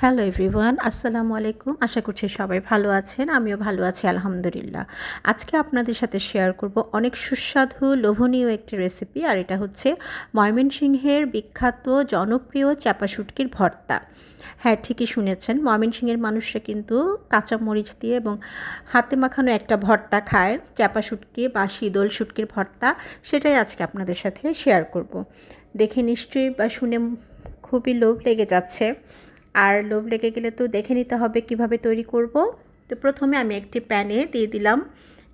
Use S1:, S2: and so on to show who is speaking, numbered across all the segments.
S1: Hello everyone আসসালামু আলাইকুম আশা করছি সবাই ভালো আছেন। আমিও ভালো আছি, আলহামদুলিল্লাহ। আজকে আপনাদের সাথে শেয়ার করব অনেক সুস্বাদু, লোভনীয় একটি রেসিপি আর এটা হচ্ছে ময়মনসিংহের বিখ্যাত, জনপ্রিয় চাপা শুটকির ভর্তা। হ্যাঁ ঠিকই শুনেছেন, ময়মনসিংহের মানুষরা কিন্তু কাঁচা মরিচ দিয়ে এবং হাতে মাখানো একটা ভর্তা খায়, চাপা শুটকি বা শীতল শুটকির ভর্তা। সেটাই আজকে আপনাদের সাথে শেয়ার করব। দেখে নিশ্চয়ই বা শুনে খুবই লোভ লেগে যাচ্ছে। আর লোভ লেগে গেলে তো দেখে নিতে হবে কীভাবে তৈরি করব। তো প্রথমে আমি একটি প্যানে দিয়ে দিলাম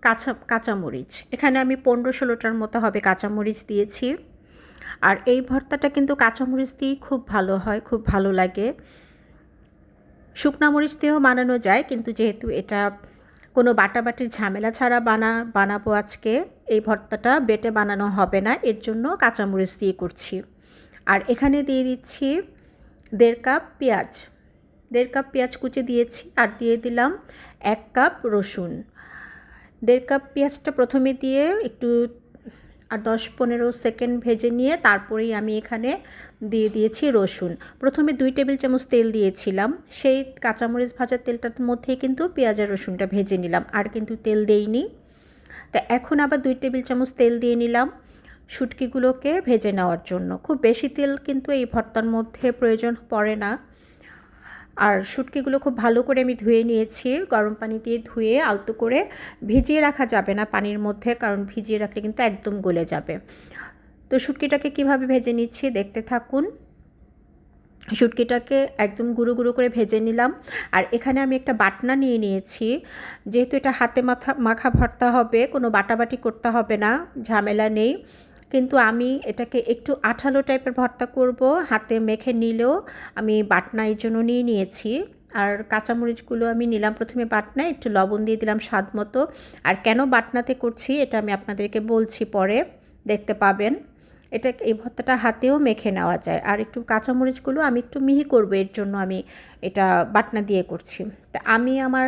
S1: কাঁচা কাঁচামরিচ এখানে আমি পনেরো ষোলোটার মতো হবে কাঁচামরিচ দিয়েছি। আর এই ভর্তাটা কিন্তু কাঁচামরিচ দিয়েই খুব ভালো হয়, খুব ভালো লাগে। শুকনা মরিচ দিয়েও বানানো যায়, কিন্তু যেহেতু এটা কোনো বাটাবাটির ঝামেলা ছাড়া বানা, বানাবো আজকে, এই ভর্তাটা বেটে বানানো হবে না, এর জন্য কাঁচামরিচ দিয়ে করছি। আর এখানে দিয়ে দিচ্ছি দেড় কাপ পেঁয়াজ, দেড় কাপ পেঁয়াজ কুচি দিয়েছি আর দিয়ে দিলাম এক কাপ রসুন। দেড় কাপ পেঁয়াজটা প্রথমে দিয়ে একটু আর দশ পনেরো সেকেন্ড ভেজে নিয়ে তারপরেই আমি এখানে দিয়ে দিয়েছি রসুন। প্রথমে দুই টেবিল চামচ তেল দিয়েছিলাম, সেই কাঁচামরিচ ভাজার তেলটার মধ্যেই কিন্তু পেঁয়াজ আর রসুনটা ভেজে নিলাম, আর কিন্তু তেল দেইনি। তা এখন আবার দুই টেবিল চামচ তেল দিয়ে নিলাম শুটকিগুলোকে ভেজে নেওয়ার জন্য। খুব বেশি তেল কিন্তু এই ভর্তার মধ্যে প্রয়োজন পড়ে না। আর শুটকিগুলো খুব ভালো করে আমি ধুয়ে নিয়েছি। গরম পানি দিয়ে ধুয়ে আলতো করে ভিজিয়ে রাখা যাবে না পানির মধ্যে, কারণ ভিজিয়ে রাখলে কিন্তু একদম গলে যাবে। তো শুটকিটাকে কীভাবে ভেজে নিচ্ছি দেখতে থাকুন। শুটকিটাকে একদম গুঁড়ো গুঁড়ো করে ভেজে নিলাম। আর এখানে আমি একটা বাটনা নিয়ে নিয়েছি। যেহেতু এটা হাতে মাথা, মাখা ভর্তা হবে, কোনো বাটাবাটি করতে হবে না, ঝামেলা নেই। কিন্তু আমি এটাকে একটু আঠালো টাইপের ভর্তা করব, হাতে মেখে নিলেও আমি বাটনা এই জন্য নিয়ে নিয়েছি। আর কাঁচামরিচগুলো আমি নিলাম প্রথমে বাটনা একটু লবণ দিয়ে দিলাম স্বাদ মতো। আর কেন বাটনাতে করছি এটা আমি আপনাদেরকে বলছি পরে, দেখতে পাবেন। এটা এই ভর্তাটা হাতেও মেখে নেওয়া যায়। আর একটু কাঁচামরিচগুলো আমি একটু মিহি করব, এর জন্য আমি এটা বাটনা দিয়ে করছি। তা আমি আমার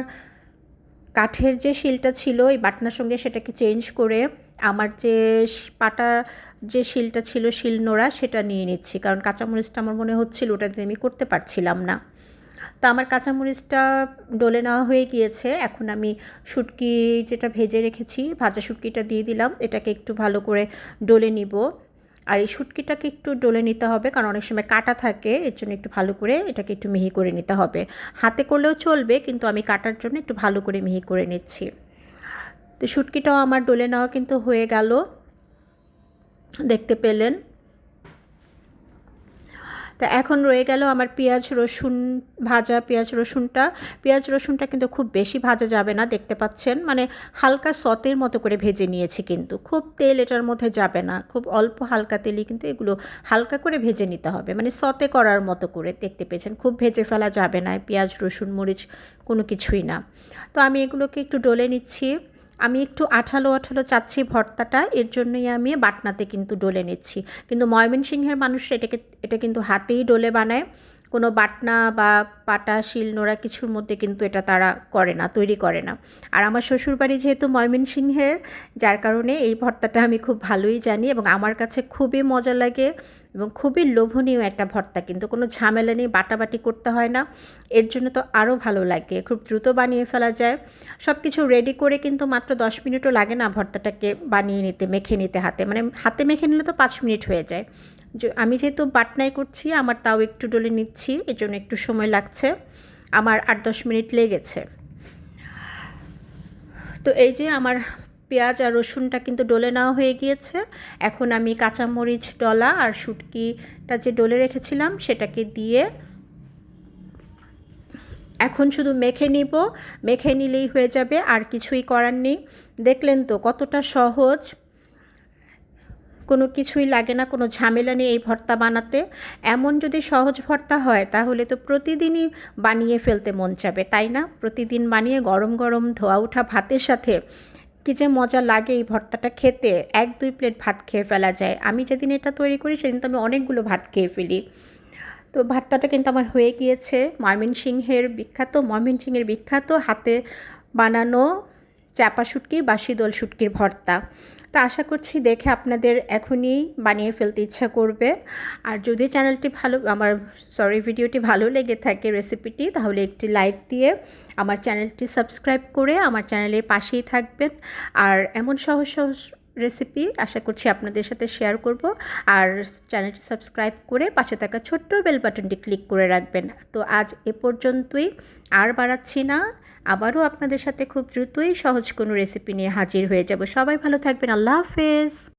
S1: কাঠের যে শিলটা ছিল, এই বাটনার সঙ্গে সেটাকে চেঞ্জ করে আমার যে পাটা যে শিলটা ছিল, শিল নোড়া, সেটা নিয়ে নিচ্ছি। কারণ কাঁচামরিচটা আমার মনে হচ্ছিল ওটাতে আমি করতে পারছিলাম না। তো আমার কাঁচামরিচটা ডলে নেওয়া হয়ে গিয়েছে। এখন আমি শুটকি যেটা ভেজে রেখেছি, ভাজা শুটকিটা দিয়ে দিলাম। এটাকে একটু ভালো করে ডলে নিব। আর এই শুটকিটাকে একটু ডলে নিতে হবে, কারণ অনেক সময় কাটা থাকে, এর জন্য একটু ভালো করে এটাকে একটু মিহি করে নিতে হবে। হাতে করলেও চলবে, কিন্তু আমি কাটার জন্য একটু ভালো করে মিহি করে নিচ্ছি। তো শুটকিটাও আমার ডলে নেওয়া কিন্তু হয়ে গেল। দেখতে পেলেন। তা এখন রয়ে গেল আমার পেঁয়াজ রসুন ভাজা, পেঁয়াজ রসুনটা। পেঁয়াজ রসুনটা কিন্তু খুব বেশি ভাজা যাবে না, দেখতে পাচ্ছেন। মানে হালকা সতের মতো করে ভেজে নিয়েছি কিন্তু। খুব তেল এটার মধ্যে যাবে না। খুব অল্প হালকা তেলই কিন্তু এগুলো হালকা করে ভেজে নিতে হবে। মানে সতে করার মতো করে দেখতে পেয়েছেন। খুব ভেজে ফেলা যাবে না পেঁয়াজ, রসুন, মরিচ কোনো কিছুই না। তো আমি এগুলোকে একটু ডলে নিচ্ছি। আমি একটু আঠালো আঠালো চাচ্ছি ভর্তাটা, এর জন্যই আমি বাটনাতে কিন্তু ডলে নিচ্ছি। কিন্তু ময়মনসিংহের মানুষরা এটাকে, এটা কিন্তু হাতেই ডলে বানায়। কোনো বাটনা বা পাটা, শিল নোড়া কিছুর মধ্যে কিন্তু এটা তারা করে না, তৈরি করে না। আর আমার শ্বশুরবাড়ি যেহেতু ময়মনসিংহের, যার কারণে এই ভর্তাটা আমি খুব ভালোই জানি এবং আমার কাছে খুবই মজা লাগে। এবং খুবই লোভনীয় একটা ভর্তা, কিন্তু কোনো ঝামেলা নেই, বাটাবাটি করতে হয় না। এর জন্য তো আরও ভালো লাগে, খুব দ্রুত বানিয়ে ফেলা যায়। সব কিছু রেডি করে কিন্তু মাত্র দশ মিনিটও লাগে না ভর্তাটাকে বানিয়ে নিতে, মেখে নিতে হাতে। মানে হাতে মেখে নিলে তো পাঁচ মিনিট হয়ে যায়। আমি যেহেতু বাটনাই করছি, আমার তাও একটু ডলে নিচ্ছি, এর জন্য একটু সময় লাগছে। আমার আট দশ মিনিট লেগেছে। তো এই যে আমার পেঁয়াজ আর রসুনটা কিন্তু ডলে নেওয়া হয়ে গিয়েছে। এখন আমি কাঁচামরিচ ডলা আর শুটকিটা যে ডলে রেখেছিলাম সেটাকে দিয়ে এখন শুধু মেখে নিব। মেখে নিলেই হয়ে যাবে, আর কিছুই করার নেই। দেখলেন তো কতটা সহজ। কোনো কিছুই লাগে না, কোনো ঝামেলা নেই এই ভর্তা বানাতে। এমন যদি সহজ ভর্তা হয়, তাহলে তো প্রতিদিনই বানিয়ে ফেলতে মন চাবে, তাই না? প্রতিদিন বানিয়ে গরম গরম ধোয়া ওঠা ভাতের সাথে কী যে মজা লাগে এই ভর্তাটা খেতে। এক, দুই প্লেট ভাত খেয়ে ফেলা যায়। আমি যেদিন এটা তৈরি করি, সেদিন তো আমি অনেকগুলো ভাত খেয়ে ফেলি। তো ভর্তাটা কিন্তু আমার হয়ে গিয়েছে। ময়মনসিংহের বিখ্যাত ময়মনসিংহের বিখ্যাত হাতে বানানো চাপা শুটকি বা শীতল শুটকির ভর্তা। তা আশা করছি দেখে আপনাদের এখনই বানিয়ে ফেলতে ইচ্ছা করবে। আর যদি চ্যানেলটি ভালো, আমার সরি ভিডিওটি ভালো লেগে থাকে রেসিপিটি তাহলে একটি লাইক দিয়ে আমার চ্যানেলটি সাবস্ক্রাইব করে আমার চ্যানেলের পাশেই থাকবেন। আর এমন সহজ সহজ রেসিপি আশা করছি আপনাদের সাথে শেয়ার করব। আর চ্যানেলটি সাবস্ক্রাইব করে পাশে থাকা ছোট্ট বেল বাটনটি ক্লিক করে রাখবেন। তো আজ এ পর্যন্তই। আর বাড়াচ্ছি না, আবারও আপনাদের সাথে খুব দ্রুতই সহজ কোনো রেসিপি নিয়ে হাজির হয়ে যাব। সবাই ভালো থাকবেন। আল্লাহ হাফেজ।